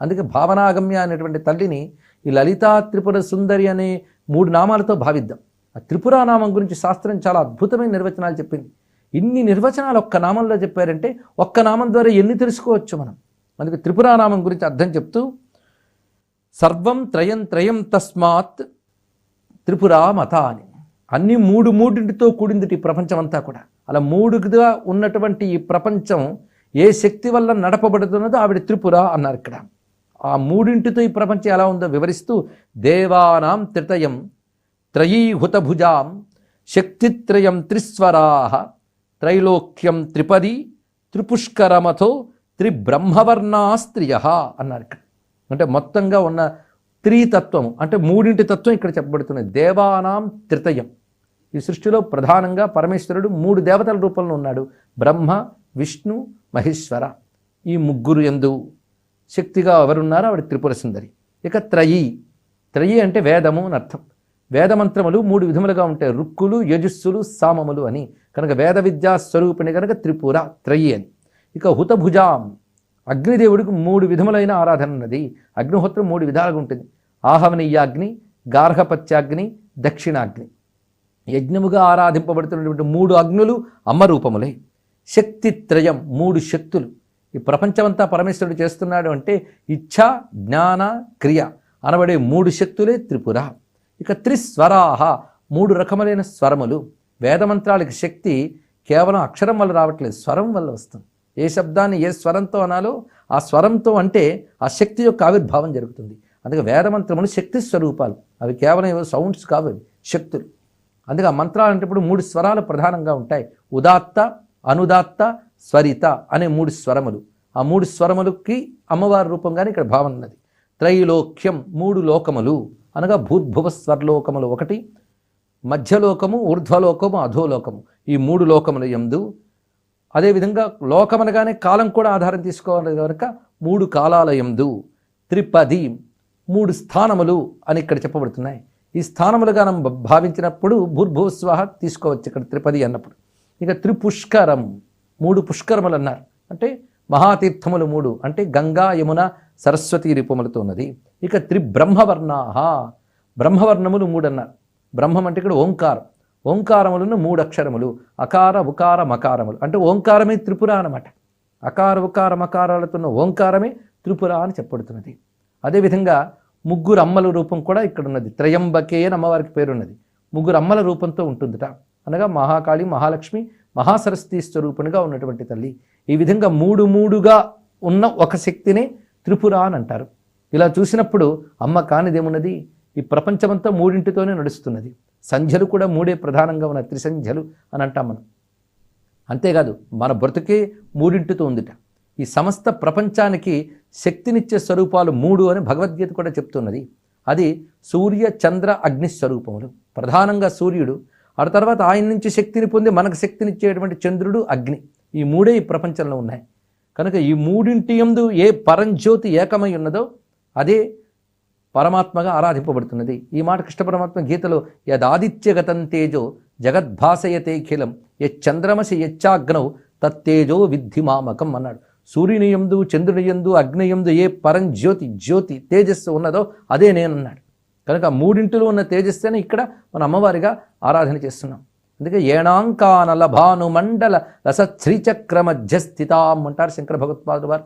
అందుకే భావనాగమ్య అనేటువంటి తల్లిని ఈ లలితా త్రిపుర సుందరి అనే మూడు నామాలతో భావిద్దాం. ఆ త్రిపుర నామం గురించి శాస్త్రం చాలా అద్భుతమైన నిర్వచనాలు చెప్పింది. ఇన్ని నిర్వచనాలు ఒక్క నామంలో చెప్పారంటే ఒక్క నామం ద్వారా ఎన్ని తెలుసుకోవచ్చు మనం? అందుకే త్రిపుర నామం గురించి అర్థం చెప్తూ సర్వం త్రయం త్రయం తస్మాత్ త్రిపుర మత అని అన్ని మూడు మూడింటితో కూడింది ఈ ప్రపంచం అంతా కూడా. అలా మూడుగా ఉన్నటువంటి ఈ ప్రపంచం ఏ శక్తి వల్ల నడపబడుతున్నదో ఆవిడ త్రిపుర అన్నారు ఇక్కడ. ఆ మూడింటితో ఈ ప్రపంచం ఎలా ఉందో వివరిస్తూ దేవానాం త్రితయం త్రయీహుతభుజాం శక్తిత్రయం త్రిస్వరాహ త్రైలోక్యం త్రిపది త్రిపుష్కరమతో త్రిబ్రహ్మవర్ణాస్త్రియ అన్నారు ఇక్కడ. అంటే మొత్తంగా ఉన్న త్రితత్వం అంటే మూడింటి తత్వం ఇక్కడ చెప్పబడుతున్నది. దేవానాం త్రితయం. ఈ సృష్టిలో ప్రధానంగా పరమేశ్వరుడు మూడు దేవతల రూపంలో ఉన్నాడు. బ్రహ్మ విష్ణు మహేశ్వర. ఈ ముగ్గురు ఎందు శక్తిగా ఎవరున్నారో ఆవిడ త్రిపుర సుందరి. ఇక త్రయి. త్రయి అంటే వేదము అని అర్థం. వేదమంత్రములు మూడు విధములుగా ఉంటాయి. రుక్కులు యజుస్సులు సామములు అని. కనుక వేద విద్యా స్వరూపిణి కనుక త్రిపుర త్రయి అని. ఇక హుతభుజాం. అగ్నిదేవుడికి మూడు విధములైన ఆరాధన ఉన్నది. అగ్నిహోత్రం మూడు విధాలుగా ఉంటుంది. ఆహవనీయాగ్ని గార్హపత్యాగ్ని దక్షిణాగ్ని. యజ్ఞముగా ఆరాధింపబడుతున్నటువంటి మూడు అగ్నులు అమ్మరూపములే శక్తిత్రయం మూడు శక్తులు. ఈ ప్రపంచమంతా పరమేశ్వరుడు చేస్తున్నాడు అంటే ఇచ్ఛ జ్ఞాన క్రియ. అనబడే మూడు శక్తులే త్రిపుర. ఇక త్రిస్వరాహ మూడు రకములైన స్వరములు. వేదమంత్రాలకి శక్తి కేవలం అక్షరం వల్ల రావట్లేదు స్వరం వల్ల వస్తుంది. ఏ శబ్దాన్ని ఏ స్వరంతో అనాలో ఆ స్వరంతో అంటే ఆ శక్తి యొక్క ఆవిర్భావం జరుగుతుంది. అందుకే వేదమంత్రములు శక్తి స్వరూపాలు. అవి కేవలం ఏవో సౌండ్స్ కావు అవి శక్తులు. అందుకే ఆ మంత్రాలు అంటే ఇప్పుడు మూడు స్వరాలు ప్రధానంగా ఉంటాయి. ఉదాత్త అనుదాత్త స్వరిత అనే మూడు స్వరములు. ఆ మూడు స్వరములకి అమ్మవారి రూపంగానే ఇక్కడ భావన ఉన్నది. త్రైలోక్యం మూడు లోకములు. అనగా భూర్భువ స్వర్లోకములు ఒకటి మధ్యలోకము ఊర్ధ్వలోకము అధోలోకము. ఈ మూడు లోకముల ఎందు అదేవిధంగా లోకమనగానే కాలం కూడా ఆధారం తీసుకోవాలి కనుక మూడు కాలాల ఎందు త్రిపది మూడు స్థానములు అని ఇక్కడ చెప్పబడుతున్నాయి. ఈ స్థానములుగా మనం భావించినప్పుడు భూర్భువస్వాహ తీసుకోవచ్చు ఇక్కడ త్రిపది అన్నప్పుడు. ఇక త్రిపుష్కరం మూడు పుష్కరములు అన్నారు అంటే మహాతీర్థములు మూడు. అంటే గంగా యమున సరస్వతి రూపములతో ఉన్నది. ఇక త్రిబ్రహ్మవర్ణాహ. బ్రహ్మవర్ణములు మూడు అన్నారు బ్రహ్మం అంటే ఇక్కడ ఓంకారం. ఓంకారములను మూడు అక్షరములు అకార ఉకార మకారములు. అంటే ఓంకారమే త్రిపుర అనమాట అకార ఉకార మకారాలతో ఉన్న ఓంకారమే త్రిపుర అని చెప్పబడుతున్నది. అదేవిధంగా ముగ్గురు అమ్మల రూపం కూడా ఇక్కడ ఉన్నది త్రయంబకే అని అమ్మవారికి పేరున్నది. ముగ్గురు అమ్మల రూపంతో ఉంటుందిట. అనగా మహాకాళి మహాలక్ష్మి మహాసరస్వతి స్వరూపునిగా ఉన్నటువంటి తల్లి. ఈ విధంగా మూడు మూడుగా ఉన్న ఒక శక్తినే త్రిపుర అని అంటారు. ఇలా చూసినప్పుడు అమ్మ కానిదేమున్నది? ఈ ప్రపంచమంతా మూడింటితోనే నడుస్తున్నది. సంధ్యలు కూడా మూడే ప్రధానంగా ఉన్న త్రిసంధ్యలు అని అంటాం మనం. అంతేకాదు మన బ్రతుకే మూడింటితో ఉందిట. ఈ సమస్త ప్రపంచానికి శక్తినిచ్చే స్వరూపాలు మూడు అని భగవద్గీత కూడా చెప్తున్నది. అది సూర్య చంద్ర అగ్ని స్వరూపములు. ప్రధానంగా సూర్యుడు ఆ తర్వాత ఆయన నుంచి శక్తిని పొంది మనకు శక్తినిచ్చేటువంటి చంద్రుడు అగ్ని. ఈ మూడే ఈ ప్రపంచంలో ఉన్నాయి. కనుక ఈ మూడింటి యందు ఏ పరంజ్యోతి ఏకమై ఉన్నదో అదే పరమాత్మగా ఆరాధింపబడుతున్నది. ఈ మాట కృష్ణ పరమాత్మ గీతలో యదాదిత్యగతం తేజో జగద్భాసయతేఖిలం యచ్చంద్రమసి యచ్చాగ్నౌ తత్తేజో విద్ధి మామకం అన్నాడు. సూర్యుని యందు చంద్రుని యందు అగ్ని ఎందు ఏ పరంజ్యోతి జ్యోతి తేజస్సు ఉన్నదో అదే నేనన్నాడు. కనుక మూడింటిలో ఉన్న తేజస్సుని ఇక్కడ మన అమ్మవారిగా ఆరాధన చేస్తున్నాం. అందుకే ఏణాంకానల లభాను మండల రస శ్రీచక్ర మధ్యస్థితాం అంటారు శంకర భగవత్పాదులు వారు.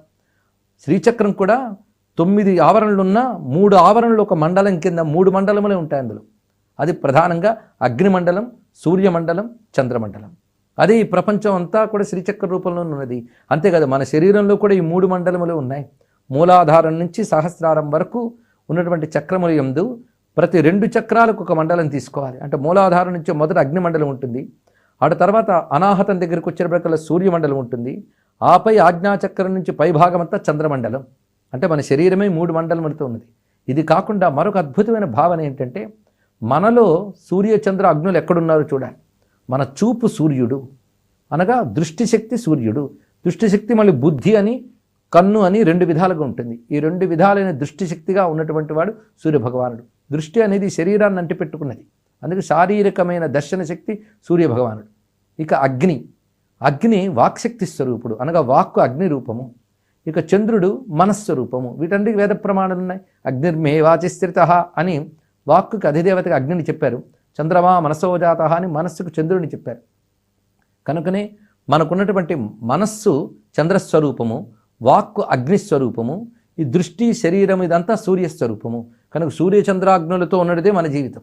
శ్రీచక్రం కూడా తొమ్మిది ఆవరణలున్న మూడు ఆవరణలు ఒక మండలం కింద మూడు మండలములే ఉంటాయి అందులో. అది ప్రధానంగా అగ్నిమండలం సూర్యమండలం చంద్రమండలం. అదే ఈ ప్రపంచం అంతా కూడా శ్రీచక్ర రూపంలో ఉన్నది. అంతేకాదు మన శరీరంలో కూడా ఈ మూడు మండలములు ఉన్నాయి. మూలాధారం నుంచి సహస్రారం వరకు ఉన్నటువంటి చక్రముల యందు ప్రతి రెండు చక్రాలకు ఒక మండలం తీసుకోవాలి. అంటే మూలాధారం నుంచి మొదట అగ్నిమండలం ఉంటుంది. ఆడ తర్వాత అనాహతం దగ్గరికి వచ్చేటప్పటికల్లా సూర్యమండలం ఉంటుంది. ఆపై ఆజ్ఞాచక్రం నుంచి పైభాగం అంతా చంద్రమండలం అంటే మన శరీరమే మూడు మండలం మండలములతో ఉన్నది. ఇది కాకుండా మరొక అద్భుతమైన భావన ఏంటంటే మనలో సూర్య చంద్ర అగ్నులు ఎక్కడున్నారో చూడాలి. మన చూపు సూర్యుడు. అనగా దృష్టిశక్తి సూర్యుడు. దృష్టిశక్తి మళ్ళీ బుద్ధి అని కన్ను అని రెండు విధాలుగా ఉంటుంది. ఈ రెండు విధాలైన దృష్టిశక్తిగా ఉన్నటువంటి వాడు సూర్య భగవానుడు దృష్టి అనేది శరీరాన్ని అంటిపెట్టుకున్నది. అందుకే శారీరకమైన దర్శన శక్తి సూర్యభగవానుడు. ఇక అగ్ని. అగ్ని వాక్శక్తి స్వరూపుడు. అనగా వాక్కు అగ్ని రూపము. ఇక చంద్రుడు మనస్వరూపము వీటన్నిటికి వేద ప్రమాణాలు ఉన్నాయి అగ్నిర్మే వాచిస్థిత అని వాక్కుకి అధిదేవతకి అగ్నిని చెప్పారు. చంద్రమా మనసోజాత అని మనస్సుకు చంద్రుడిని చెప్పారు. కనుకనే మనకున్నటువంటి మనస్సు చంద్రస్వరూపము వాక్కు అగ్నిస్వరూపము ఈ దృష్టి శరీరం ఇదంతా సూర్యస్వరూపము. కనుక సూర్యచంద్రాగ్నులతో ఉన్నదే మన జీవితం.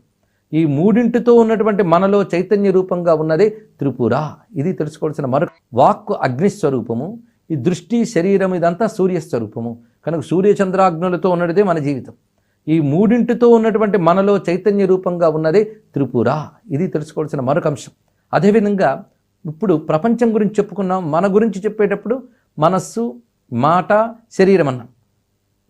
ఈ మూడింటితో ఉన్నటువంటి మనలో చైతన్య రూపంగా ఉన్నదే త్రిపుర. ఇది తెలుసుకోవాల్సిన మరొక వాక్కు అగ్నిస్వరూపము. ఈ దృష్టి శరీరం ఇదంతా సూర్యస్వరూపము. కనుక సూర్యచంద్రాగ్నులతో ఉన్నదే మన జీవితం. ఈ మూడింటితో ఉన్నటువంటి మనలో చైతన్య రూపంగా ఉన్నదే త్రిపుర. ఇది తెలుసుకోవాల్సిన మరొక అంశం. అదేవిధంగా ఇప్పుడు ప్రపంచం గురించి చెప్పుకున్నాం. మన గురించి చెప్పేటప్పుడు మనస్సు మాట శరీరం అన్నాం.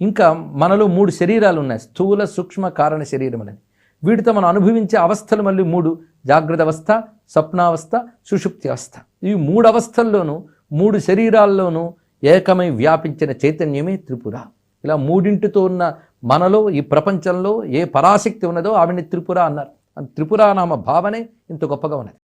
ఇంకా మనలో మూడు శరీరాలు ఉన్నాయి స్థూల సూక్ష్మ కారణ శరీరం అనేది. వీటితో మనం అనుభవించే అవస్థలు మళ్ళీ మూడు. జాగ్రత్త అవస్థ స్వప్నావస్థ సుషుప్తి అవస్థ. ఈ మూడు అవస్థల్లోనూ మూడు శరీరాల్లోనూ ఏకమై వ్యాపించిన చైతన్యమే త్రిపుర. ఇలా మూడింటితో ఉన్న మనలో ఈ ప్రపంచంలో ఏ పరాశక్తి ఉన్నదో ఆవిడని త్రిపుర అన్నారు. త్రిపుర నామ భావనే ఇంత గొప్పగా ఉన్నది.